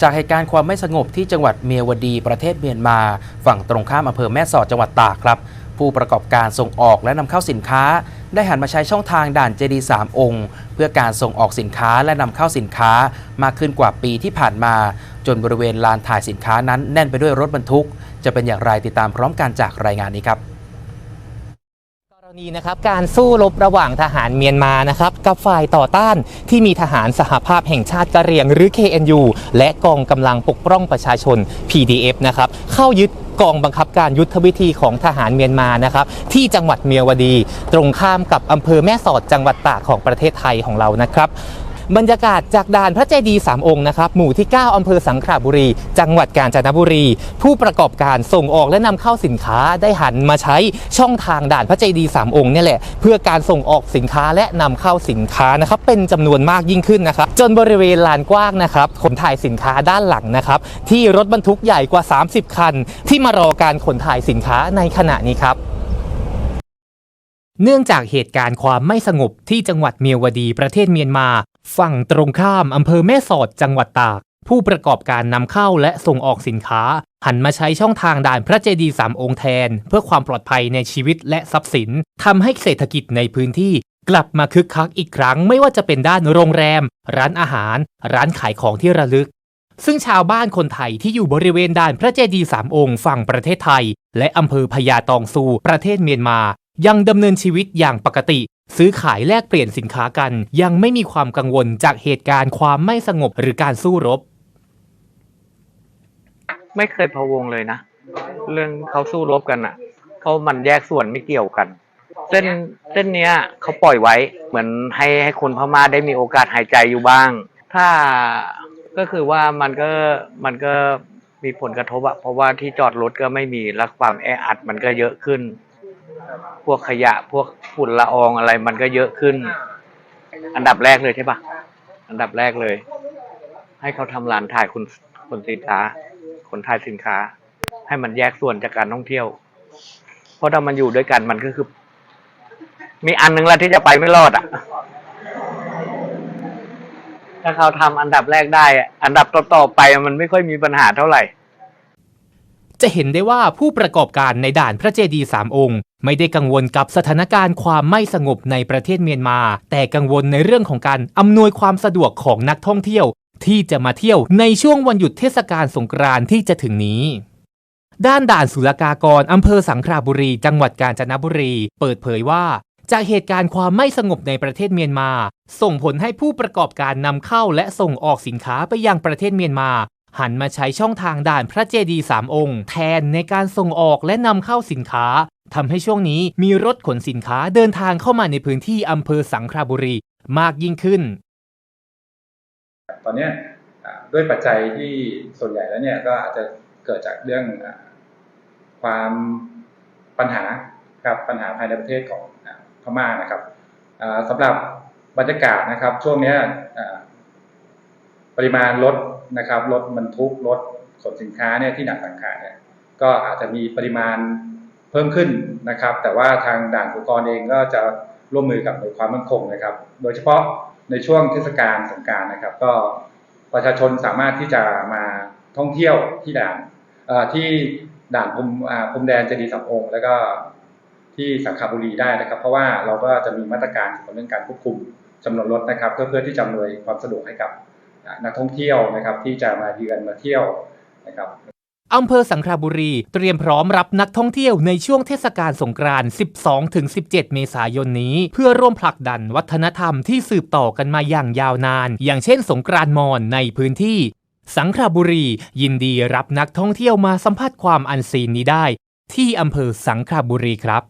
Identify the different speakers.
Speaker 1: จากเหตุการณ์ความไม่สงบที่จังหวัดเมียวดีประเทศเมียนมา ฝั่งตรงข้ามอำเภอแม่สอดจังหวัดตากครับ ผู้ประกอบการส่งออกและนำเข้าสินค้า ได้หันมาใช้ช่องทางด่านเจดีสามองค์ เพื่อการส่งออกสินค้าและนำเข้าสินค้ามากขึ้นกว่าปีที่ผ่านมา จนบริเวณลานถ่ายสินค้านั้นแน่นไปด้วยรถบรรทุก จะเป็นอย่างไรติดตามพร้อมกันจากรายงานนี้ครับ
Speaker 2: รณีนะครับการสู้รบระหว่างทหารเมียนมานะครับกับฝ่ายต่อต้านที่มีทหารสหภาพแห่งชาติกะเหรี่ยงหรือ KNU และกองกำลังปกป้องประชาชน PDF นะครับเข้ายึดกองบังคับการยุทธวิธีของทหารเมียนมานะครับที่จังหวัดเมียวดี ตรงข้ามกับอำเภอแม่สอดจังหวัดตากของประเทศไทยของเรานะครับ บรรยากาศจากด่านพระเจดีย์สามองค์นะครับหมู่ที่ 9อำเภอสังขละบุรี จังหวัดกาญจนบุรี ผู้ประกอบการส่งออกและนำเข้าสินค้าได้หันมาใช้ช่องทางด่านพระเจดีย์สามองค์เนี่ยแหละเพื่อการส่งออกสินค้าและนำเข้าสินค้านะครับเป็นจำนวนมากยิ่งขึ้นนะครับจนบริเวณลานกว้างนะครับขนถ่ายสินค้าด้านหลังนะครับที่รถบรรทุกใหญ่กว่า 30 คัน ที่มารอการขนถ่ายสินค้าในขณะนี้ครับเนื่องจากเหตุการณ์ความไม่สงบที่จังหวัดเมียวดีประเทศเมียนมา ฝั่งตรงข้ามอำเภอแม่สอดจังหวัดตาก ผู้ประกอบการนำเข้าและส่งออกสินค้า หันมาใช้ช่องทางด่านพระเจดีย์สามองค์แทน เพื่อความปลอดภัยในชีวิตและทรัพย์สินทำให้เศรษฐกิจในพื้นที่ กลับมาคึกคักอีกครั้ง ไม่ว่าจะเป็นด้านโรงแรม ร้านอาหาร ร้านขายของที่ระลึก ซึ่งชาวบ้านคนไทยที่อยู่บริเวณด่านพระเจดีย์สามองค์ฝั่งประเทศไทย และอำเภอพญาตองซู ประเทศเมียนมา ยังดำเนินชีวิตอย่างปกติ ซื้อขายแลกเปลี่ยนสินค้ากัน ยังไม่มีความกังวลจากเหตุการณ์ความไม่สงบหรือการสู้รบ
Speaker 3: ไม่เคยพะวงเลยนะ เรื่องเขาสู้รบกันอะเขามันแยกส่วนไม่เกี่ยวกัน เส้นเส้นเนี้ยเขาปล่อยไว้ เหมือนให้ให้คนพม่าได้มีโอกาสหายใจอยู่บ้าง ถ้าก็คือว่ามันก็มันก็มีผลกระทบอะเพราะว่าที่จอดรถก็ไม่มีและความแออัดมันก็เยอะขึ้น พวกขยะพวกฝุ่นละอองอะไรมันก็เยอะขึ้น อันดับแรกเลยใช่ปะอันดับแรกเลย ให้เขาทำร้านถ่ายคุณคนสินค้าคนถ่ายสินค้า ให้มันแยกส่วนจากการท่องเที่ยว เพราะถ้ามันอยู่ด้วยกันมันก็คือ มีอันหนึงแล้วที่จะไปไม่รอดอะถ้าเขาทำอันดับแรกได้อะอันดับต่อๆไปมันไม่ค่อยมีปัญหาเท่าไหร่
Speaker 2: จะเห็นได้ว่าผู้ประกอบการในด่านพระเจดีย์สามองค์ ไม่ได้กังวลกับสถานการณ์ความไม่สงบในประเทศเมียนมา แต่กังวลในเรื่องของการอำนวยความสะดวกของนักท่องเที่ยว ที่จะมาเที่ยวในช่วงวันหยุดเทศกาลสงกรานต์ที่จะถึงนี้ด้านด่านศุลกากร อำเภอสังขละบุรี จังหวัดกาญจนบุรี เปิดเผยว่า จากเหตุการณ์ความไม่สงบในประเทศเมียนมา ส่งผลให้ผู้ประกอบการนำเข้าและส่งออกสินค้าไปยังประเทศเมียนมา หันมาใช้ช่องทางด่านพระเจดีย์สามองค์ แทนในการส่งออกและนำเข้าสินค้าทำให้ช่วงนี้มีรถขนสินค้าเดินทางเข้ามาในพื้นที่อำเภอสังขละบุรีมากยิ่งขึ้น
Speaker 4: ตอนนี้ด้วยปัจจัยที่ส่วนใหญ่แล้วเนี่ยก็อาจจะเกิดจากเรื่องความปัญหาครับปัญหาภายในประเทศของพม่านะครับสำหรับบรรยากาศนะครับ ช่วงนี้ปริมาณรถ นะครับรถบรรทุกรถขนสินค้าเนี่ยที่หนักสังขาเนี่ยก็อาจจะมีปริมาณเพิ่มขึ้นนะครับ แต่ว่าทางด่านสุกรเองก็จะร่วมมือกับหน่วยความมั่นคงนะครับ โดยเฉพาะในช่วงเทศกาลสงการนะครับ ก็ประชาชนสามารถที่จะมาท่องเที่ยวที่ด่านที่ด่านพรมพรมแดนเจดีย์สามองค์ แล้วก็ที่สังขบุรีได้นะครับ เพราะว่าเราก็จะมีมาตรการเกี่ยวกับเรื่องการควบคุมจำนวนรถนะครับ เพื่อเพื่อที่จะอำนวยความสะดวกให้กับ นักท่องเที่ยวนะครับที่จะมาเยือนมาเที่ยวนะครับ
Speaker 2: อำเภอสังขละบุรีเตรียมพร้อมรับนักท่องเที่ยวในช่วงเทศกาลสงกรานต์ 12-17 เมษายนนี้ เพื่อร่วมผลักดันวัฒนธรรมที่สืบต่อกันมาอย่างยาวนาน อย่างเช่นสงกรานต์มอญในพื้นที่ สังขละบุรี ยินดีรับนักท่องเที่ยวมาสัมผัสความอันซีนนี้ได้ ที่อำเภอสังขละบุรีครับ